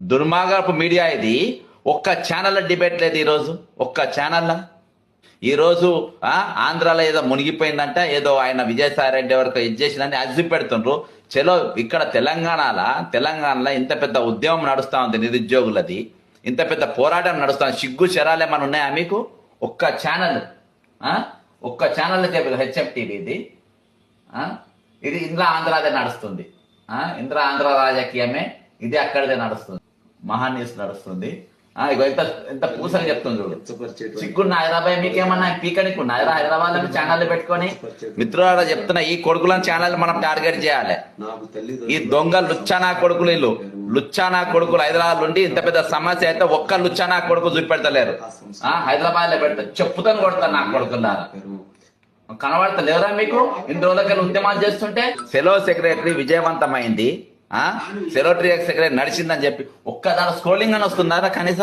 దుర్మార్గపు మీడియా ఇది. ఒక్క ఛానల్ డిబేట్ లేదు ఈరోజు. ఒక్క ఛానల్ ఈరోజు ఆంధ్రాలో ఏదో మునిగిపోయిందంట ఏదో ఆయన విజయసాయి రెడ్డి వరకు ఇది చేసిందని అజ్జి పెడుతుండ్రు. చలో ఇక్కడ తెలంగాణలో తెలంగాణలో ఇంత పెద్ద ఉద్యమం నడుస్తూ ఉంది నిరుద్యోగులది. ఇంత పెద్ద పోరాటం నడుస్తుంది సిగ్గు శరాలు ఏమైనా ఉన్నాయా మీకు? ఒక్క ఛానల్ ఒక్క ఛానల్ చెప్పి హెచ్ఎం టీవీ ఇది. ఇది ఇంద్ర ఆంధ్రాదే నడుస్తుంది. ఇంద్ర ఆంధ్ర రాజకీయమే. ఇది అక్కడిదే నడుస్తుంది. మహా న్యూస్ నడుస్తుంది ఇగో ఇంత ఇంత పూసగా చెప్తుంది చూడు. సిగ్గున్న హైదరాబాద్ మీకేమన్నా పీకనికి ఉన్నారా హైదరాబాద్లో ఛానల్ పెట్టుకొని మిత్రులారా చెప్తున్నా ఈ కొడుకులను ఛానల్ మనం టార్గెట్ చేయాలి. ఈ దొంగ లుచ్చానా కొడుకులు వీళ్ళు లుచ్చానా కొడుకులు హైదరాబాద్ నుండి ఇంత పెద్ద సమస్య అయితే ఒక్క లుచ్చానా కొడుకు చూపెడతలేరు. ఆ హైదరాబాద్లో పెడతా. చెప్పుతాను కొడతాను నా కొడుకులారా కనబడతలేరా మీకు? ఇన్ని రోజులకెళ్ళి ఉద్యమాలు చేస్తుంటే? సెలో సెక్రటరీ విజయవంతమైంది. సెక్రటరీ సెక్రటరీ నడిచిందని చెప్పి ఒక్క దాని స్క్రోలింగ్ అని వస్తుందా? కనీసం